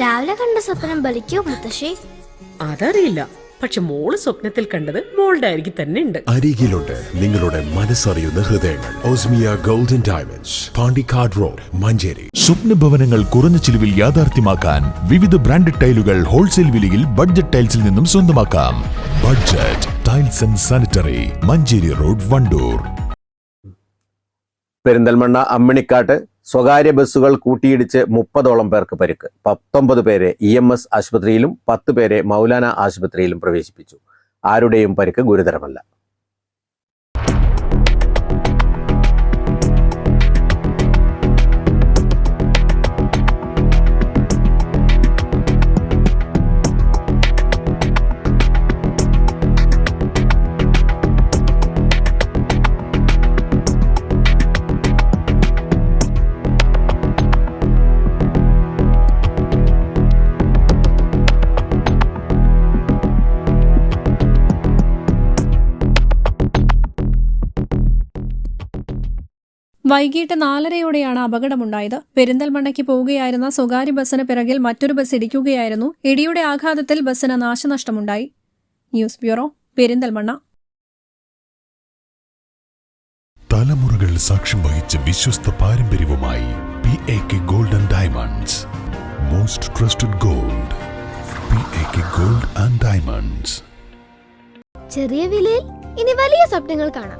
രാവിലെ കണ്ട സ്വപ്നം ബലിക്കോ മുത്തശ്ശി? അതറിയില്ല. പക്ഷെ മോൾ സ്വപ്നത്തിൽ കണ്ടത് മോളുടെ അരികിൽ തന്നെ ഉണ്ട്. അരികിലുണ്ട് നിങ്ങളുടെ മനസ്സറിയുന്ന ഹൃദയങ്ങൾ. Osmiya golden diamonds Pandikkad road Manjeri. സ്വപ്ന ഭവനങ്ങൾ കുറഞ്ഞ ചിലവിൽ യാഥാർത്ഥ്യമാക്കാൻ വിവിധ ബ്രാൻഡഡ് ടൈലുകൾ ഹോൾസെയിൽ വിലയിൽ ബഡ്ജറ്റ് ടൈൽസിൽ നിന്നും സ്വന്തമാക്കാം. Budget tiles and sanitary Manjeri road Wandoor. Perinthalmanna അമ്മിണിക്കാട്ട് സ്വകാര്യ ബസ്സുകൾ കൂട്ടിയിടിച്ച് മുപ്പതോളം പേർക്ക് പരിക്ക്. പത്തൊമ്പത് പേരെ ഇ എം എസ് ആശുപത്രിയിലും പത്ത് പേരെ മൗലാന ആശുപത്രിയിലും പ്രവേശിപ്പിച്ചു. ആരുടെയും പരിക്ക് ഗുരുതരമല്ല. വൈകിട്ട് നാലരയോടെയാണ് അപകടമുണ്ടായത്. പെരിന്തൽമണ്ണയ്ക്ക് പോവുകയായിരുന്ന സ്വകാര്യ ബസ്സിന് പിറകിൽ മറ്റൊരു ബസ് ഇടിക്കുകയായിരുന്നു. ഇടിയുടെ ആഘാതത്തിൽ ബസ്സിന് നാശനഷ്ടമുണ്ടായി. News bureau Perinthalmanna. തലമുറകൾ സാക്ഷ്യം വഹിച്ച വിശ്വസ്ത പാരമ്പര്യവുമായി P A K golden diamonds most trusted gold P A K gold and diamonds ചെറിയ വിലയിൽ ഇനി വലിയ സ്വപ്നങ്ങൾ കാണാം.